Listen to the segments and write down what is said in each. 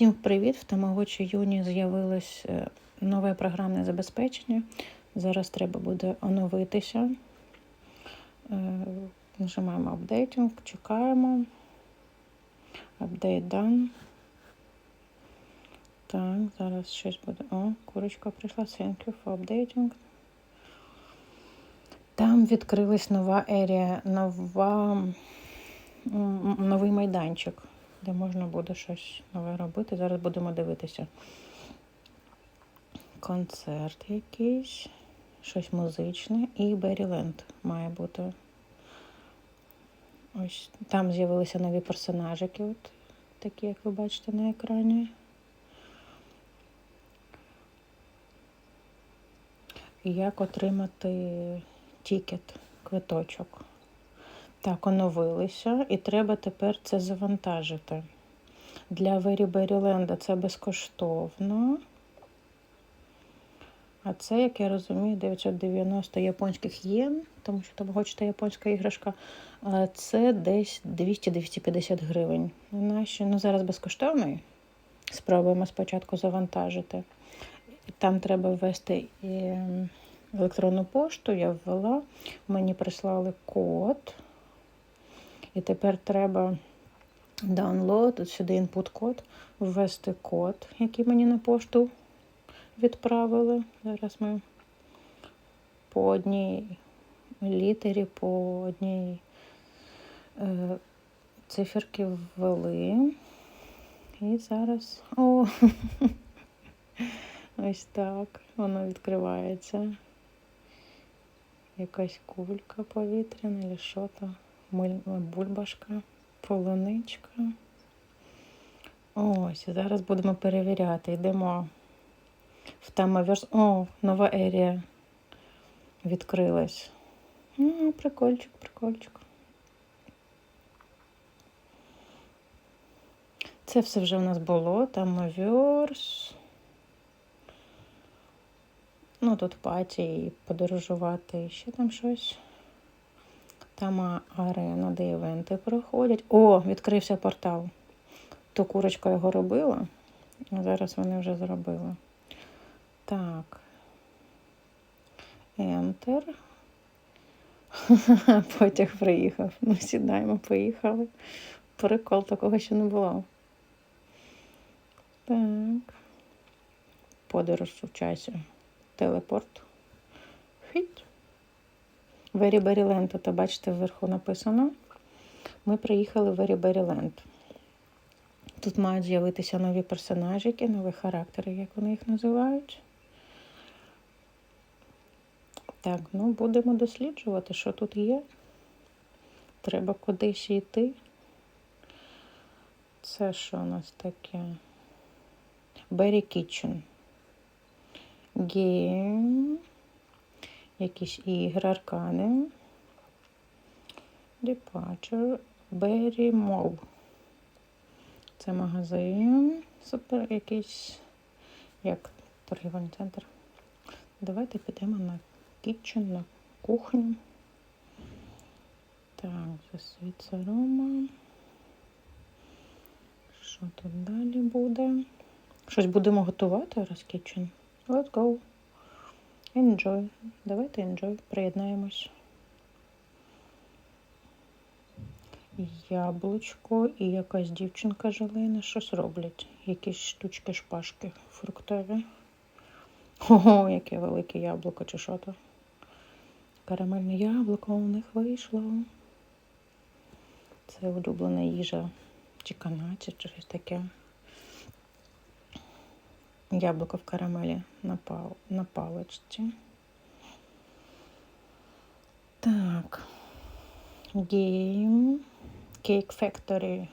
Всім привіт! В Тамагочі Юні з'явилось е, нове програмне забезпечення. Зараз треба буде оновитися. Е, Нажимаємо апдейтинг, чекаємо. Update done. Так, зараз щось буде. О, курочка прийшла. Thank you for updating. Там відкрилась нова ерія, нова, новий майданчик, де можна буде щось нове робити. Зараз будемо дивитися. Концерт якийсь, щось музичне і Беріленд має бути. Ось там з'явилися нові персонажики, от такі, як ви бачите на екрані. Як отримати тікет, квиточок. Так, оновилися, і треба тепер це завантажити. Для Вері Беріленда це безкоштовно. А це, як я розумію, 990 японських єн, тому що там хочете японська іграшка. Це десь 200-250 гривень. Наші, ну зараз безкоштовний. Спробуємо спочатку завантажити. Там треба ввести і електронну пошту, я ввела, мені прислали код. І тепер треба download, сюди input-код, ввести код, який мені на пошту відправили. Зараз ми по одній літері, по одній е, циферки ввели. І зараз. О! Ось так воно відкривається. Якась кулька повітряна, чи що то, бульбашка, полуничка. Ось, зараз будемо перевіряти. Йдемо в Тамаверс. О, нова ерія відкрилась. О, прикольчик, прикольчик. Це все вже в нас було. Тамаверс. Ну, тут паті і подорожувати, і ще там щось. Там арена, де івенти проходять. О, відкрився портал. То курочка його робила, а зараз вони вже зробили. Так. Enter. Потяг приїхав. Ну, сідаємо, поїхали. Прикол, такого ще не було. Так. Подорож у часі телепорт. Хить. Land, то бачите, вверху написано. Ми приїхали в Land. Тут мають з'явитися нові персонажики, нові характери, як вони їх називають. Так, ну будемо досліджувати, що тут є. Треба кудись йти. Це що у нас таке? Berry Kitchen. Гейм, якісь ігри, аркани. Departure, Berry Mall. Це магазин. Супер якийсь, як торгівельний центр. Давайте підемо на кітчен, на кухню. Так, засвіться Рома. Що тут далі буде? Щось будемо готувати раз кітчен. Let's go. Enjoy. Давайте enjoy. Приєднаємось. Яблучко і якась дівчинка жилина щось роблять. Якісь штучки, шпажки фруктові. Ого, яке велике яблуко чи що то. Карамельне яблуко у них вийшло. Це улюблена їжа чи канадців, чи щось таке. Яблуко в карамелі на, пал... на паличці. Так. Game. Cake Factory.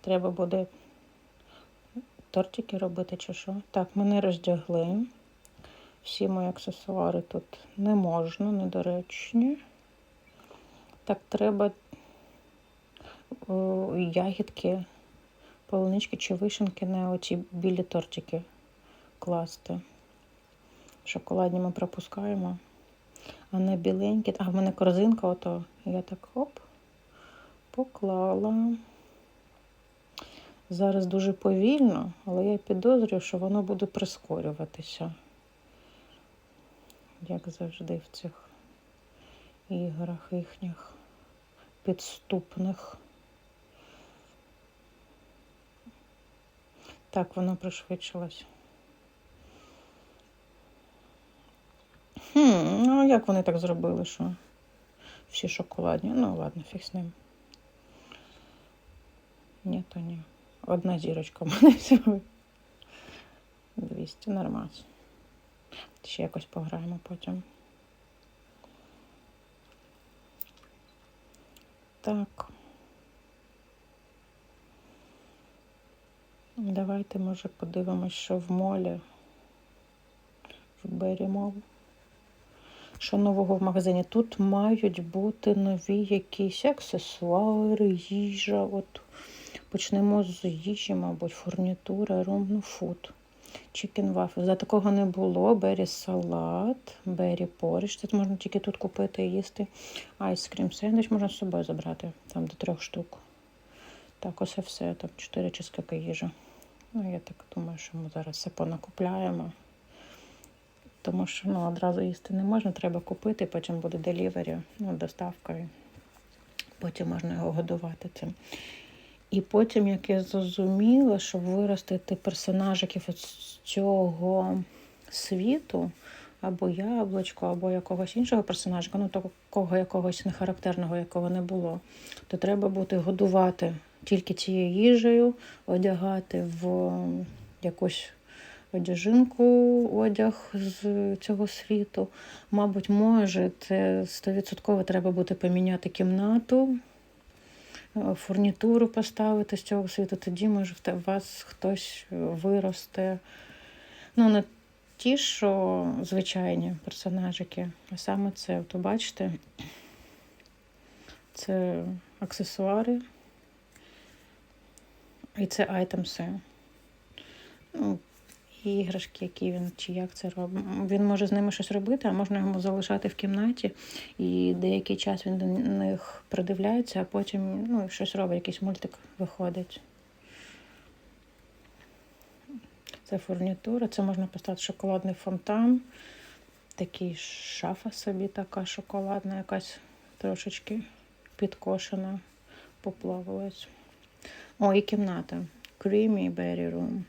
Треба буде тортики робити чи що. Так, мене роздягли. Всі мої аксесуари тут не можна, недоречні. Так, треба о, ягідки полунички чи вишенки на оці білі тортики класти. Шоколадні ми пропускаємо. А на біленькі, а в мене корзинка, ото я так хоп, поклала. зараз дуже повільно, але я підозрюю, що воно буде прискорюватися. Як завжди в цих іграх їхніх підступних. Так, воно пришвидшилось. Хм, ну як вони так зробили, що всі шоколадні? Ну, ладно, фіг з ним. Ні, то ні. Одна зірочка в мене всього. 200 нормас. Ще якось пограємо потім. Так. Давайте, може, подивимось, що в молі, в Берімол. Що нового в магазині? Тут мають бути нові якісь аксесуари, їжа. От почнемо з їжі, мабуть, фурнітура, рум, ну, фуд. Чікен вафель. За такого не було. Бері салат, бері поріч. Це можна тільки тут купити і їсти. Айскрім сендвіч можна з собою забрати, там до трьох штук. Так, ось все. Там чотири чи скільки їжі. Ну, я так думаю, що ми зараз все понакупляємо. Тому що ну, одразу їсти не можна, треба купити, потім буде делівері, ну, доставкою. Потім можна його годувати цим. І потім, як я зрозуміла, щоб виростити персонажиків з цього світу, або яблучко, або якогось іншого персонажика, ну такого якогось нехарактерного, якого не було, то треба буде годувати тільки цією їжею, одягати в якусь одяжинку, одяг з цього світу. Мабуть, може, це стовідсотково треба буде поміняти кімнату, е, фурнітуру поставити з цього світу. Тоді, може, в вас хтось виросте. Ну, не ті, що звичайні персонажики, а саме це, то бачите, це аксесуари. І це айтемси. Ну, іграшки, які він чи як це робить. Він може з ними щось робити, а можна його залишати в кімнаті, і деякий час він до них придивляється, а потім ну, щось робить, якийсь мультик виходить. Це фурнітура, це можна поставити шоколадний фонтан. Такий шафа собі така шоколадна, якась трошечки підкошена, поплавилась. О, і кімната. Creamy Berry Room.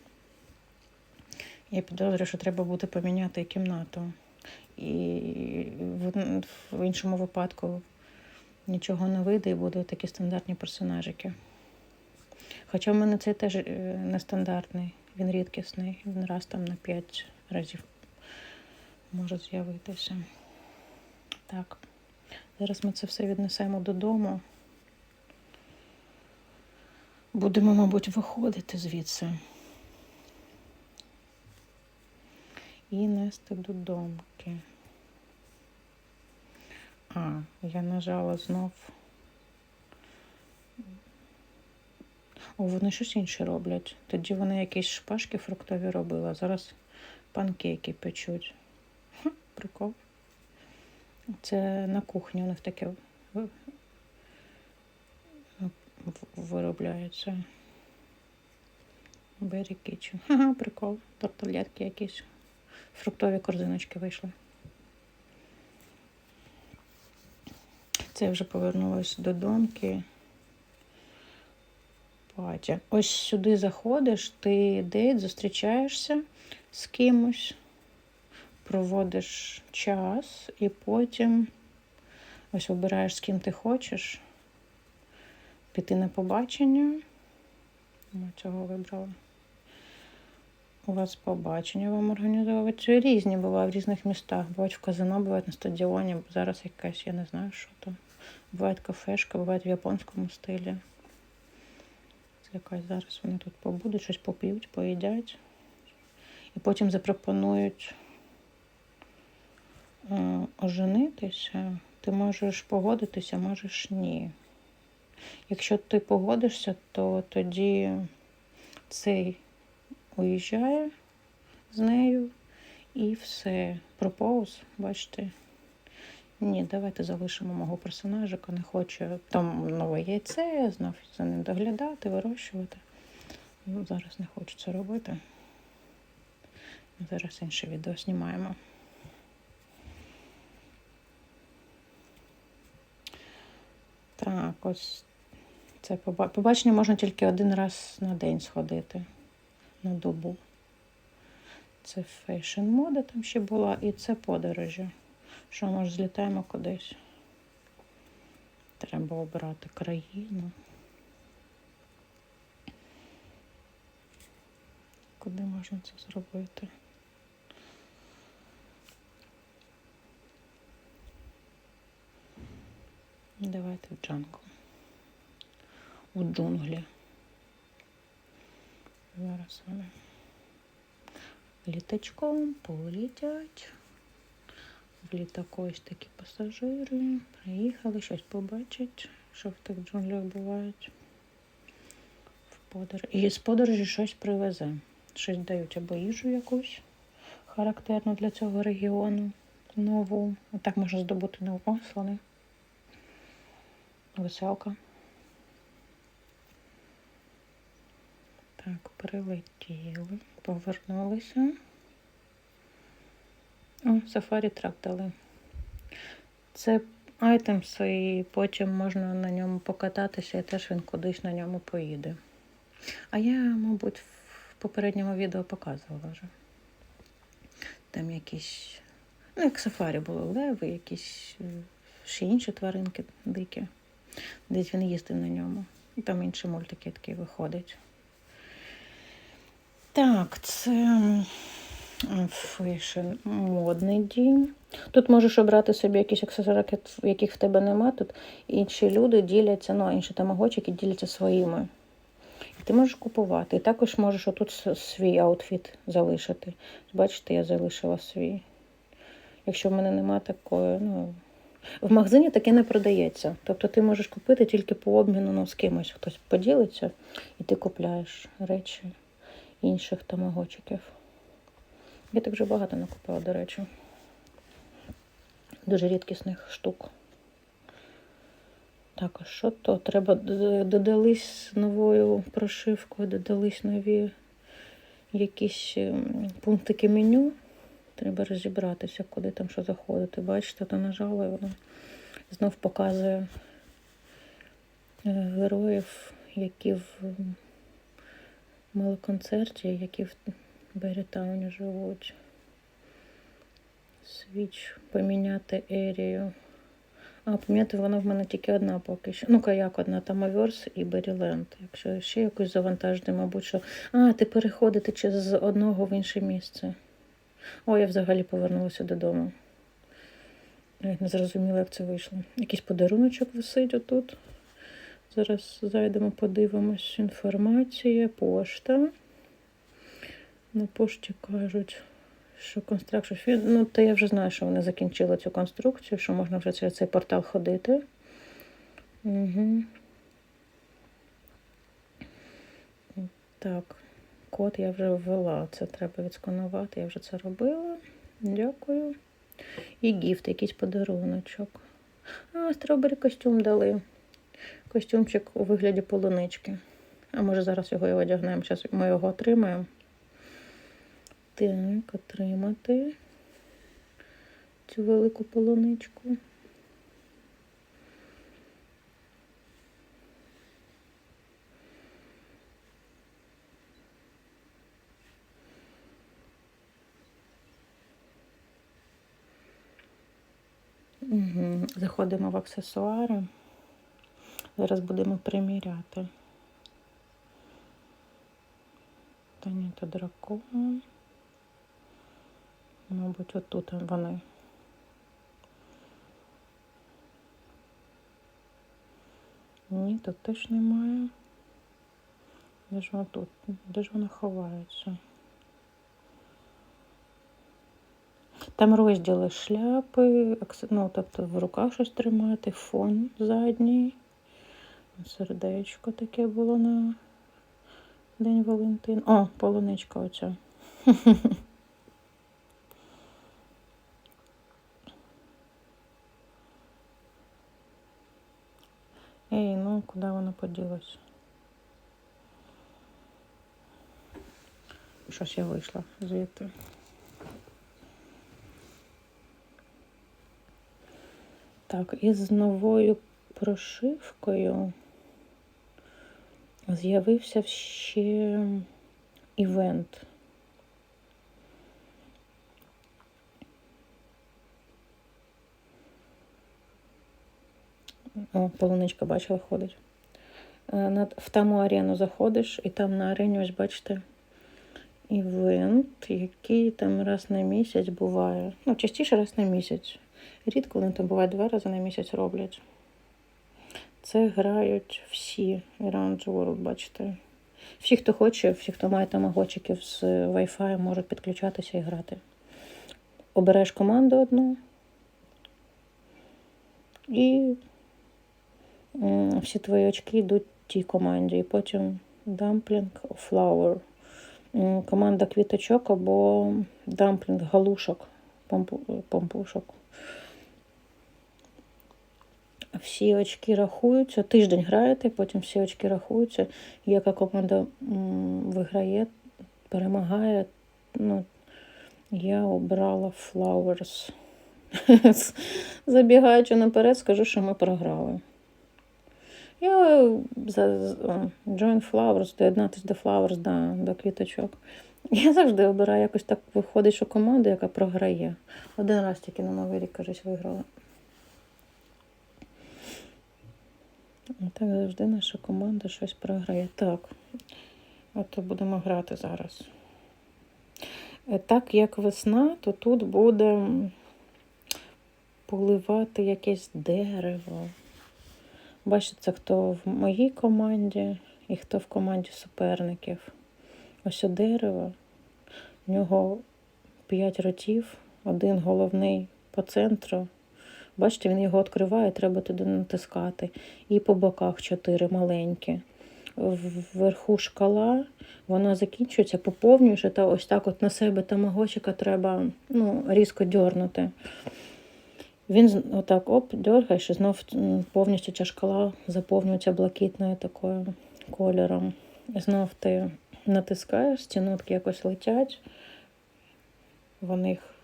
Я підозрюю, що треба буде поміняти кімнату. І в, в іншому випадку нічого не вийде і будуть такі стандартні персонажики. Хоча в мене цей теж е, нестандартний, він рідкісний, він раз там на 5 разів може з'явитися. Так, зараз ми це все віднесемо додому. Будемо, мабуть, виходити звідси і нести додомки. А, я нажала знов. О, вони щось інше роблять. Тоді вони якісь шпажки фруктові робили, а зараз панкейки печуть. Хм, прикол. Це на кухні у них таке в- в- виробляється. Berry Ага, прикол. Торталетки якісь. Фруктові корзиночки вийшли. Це я вже повернулася до домки. Патя. Ось сюди заходиш, ти дейт, зустрічаєшся з кимось, проводиш час і потім ось обираєш, з ким ти хочеш піти на побачення. Цього вибрала. У вас побачення вам організовують. Це різні бувають в різних містах. Бувають в казино, бувають на стадіоні. Зараз якась, я не знаю, що там. Буває кафешка, буває в японському стилі. Це якась зараз вони тут побудуть, щось поп'ють, поїдять. І потім запропонують е, оженитися. Ти можеш погодитися, можеш ні. Якщо ти погодишся, то тоді цей уїжджає з нею і все. Пропоуз, бачите. Ні, давайте залишимо мого персонажика, не хочу там нове яйце, знов за ним доглядати, вирощувати. Ну, зараз не хочу це робити. Зараз інше відео знімаємо. Так, ось це побачення можна тільки один раз на день сходити на добу. Це фейшн мода там ще була, і це подорожі. Що, може, злітаємо кудись? Треба обрати країну. Куди можна це зробити? Давайте в джангл. У джунглі. Зараз вони літачком полетять. В літаку ось такі пасажири. Приїхали, щось побачать, що в тих джунглях бувають. І з подорожі щось привезе. Щось дають або їжу якусь характерну для цього регіону. Нову. Отак можна здобути нову слони. Веселка. Так, прилетіли, повернулися. О, сафарі трак дали. Це айтемс, і потім можна на ньому покататися, і теж він кудись на ньому поїде. А я, мабуть, в попередньому відео показувала вже. Там якісь, ну, як сафарі були леви, якісь е, ще інші тваринки дикі. Десь він їздив на ньому. Там інші мультики такі виходять. Так, це фешн модний дім. Тут можеш обрати собі якісь аксесуари, яких в тебе нема. Тут інші люди діляться, ну, інші тамагочики діляться своїми. І ти можеш купувати. І також можеш отут свій аутфіт залишити. Бачите, я залишила свій. Якщо в мене нема такої, ну. В магазині таке не продається. Тобто ти можеш купити тільки по обміну ну, з кимось. Хтось поділиться, і ти купляєш речі інших тамагочиків. Я так вже багато накупила, до речі. Дуже рідкісних штук. Так, а що то? Треба додались новою прошивкою, додались нові якісь ем, пунктики меню. Треба розібратися, куди там що заходити. Бачите, то нажала і воно знов показує е, героїв, які в м, малоконцерті, які в Берітауні живуть. Свіч поміняти ерію. А, поміняти вона в мене тільки одна поки що. Ну, як одна, там Аверс і Беріленд. Якщо ще якусь завантажити, мабуть, що. А, ти переходити чи з одного в інше місце. О, я взагалі повернулася додому. Я не зрозуміла, як це вийшло. Якийсь подаруночок висить отут. Зараз зайдемо, подивимось. Інформація, пошта. На пошті кажуть, що констракція. Ну, то я вже знаю, що вони закінчили цю конструкцію, що можна вже через цей портал ходити. Угу. Так, код я вже ввела. Це треба відсканувати. Я вже це робила. Дякую. І гіфт, якийсь подаруночок. А, стробері костюм дали. Костюмчик у вигляді полунички. А може зараз його і одягнемо. Зараз ми його отримаємо. Так, отримати цю велику полуничку. Угу. Заходимо в аксесуари. Зараз будемо приміряти. Та ні, дракон. Мабуть, отут вони. Ні, тут теж немає. Де ж вона тут? Де ж вона ховається? Там розділи шляпи, ну, тобто в руках щось тримати, фон задній. Сердечко таке було на День Валентин. О, полуничка оця. Ей, ну куди вона поділась? щось я вийшла звідти. Так, і з новою прошивкою з'явився ще івент. О, полуничка бачила, ходить. Е, В таму арену заходиш, і там на арені, ось бачите, івент, який там раз на місяць буває. Ну, частіше раз на місяць. Рідко вони там буває два рази на місяць роблять. Це грають всі Around the World, бачите. Всі, хто хоче, всі, хто має тамагочиків з Wi-Fi, можуть підключатися і грати. Обереш команду одну і всі твої очки йдуть тій команді. І потім Dumpling Flower. Команда квіточок або дамплінг галушок, помпушок. Всі очки рахуються, тиждень граєте, потім всі очки рахуються. Яка команда виграє, перемагає. Ну, я обрала Flowers. Забігаючи наперед, скажу, що ми програли. Я за Join Flowers, доєднатися до Flowers, да, до квіточок. Я завжди обираю якось так виходить, що команда, яка програє. Один раз тільки на Новий рік, кажуть, виграла. Так завжди наша команда щось програє. Так. От будемо грати зараз. Е, Так як весна, то тут буде поливати якесь дерево. Бачите, хто в моїй команді і хто в команді суперників. Ось дерево. В нього п'ять ротів, один головний по центру. Бачите, він його відкриває, треба туди натискати. І по боках чотири маленькі. Вверху шкала, вона закінчується, поповнюєш, та ось так от на себе тамагочика треба ну, різко дьорнути. Він отак оп, дергаєш, і знов повністю ця шкала заповнюється блакитною такою кольором. Знов ти натискаєш, ці нотки якось летять, вони їх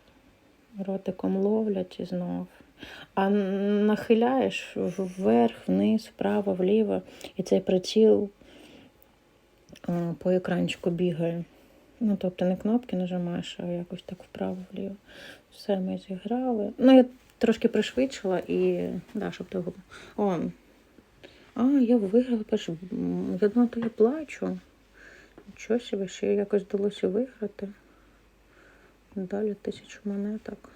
ротиком ловлять і знов. А нахиляєш вверх, вниз, вправо, вліво, і цей приціл по екранчику бігає. Ну, тобто не кнопки нажимаєш, а якось так вправо-вліво. Все ми зіграли. Ну, я трошки пришвидшила і. Да, щоб того. О. А, я виграла то я плачу. Нічого собі, ще якось вдалося виграти. Далі тисячу монеток.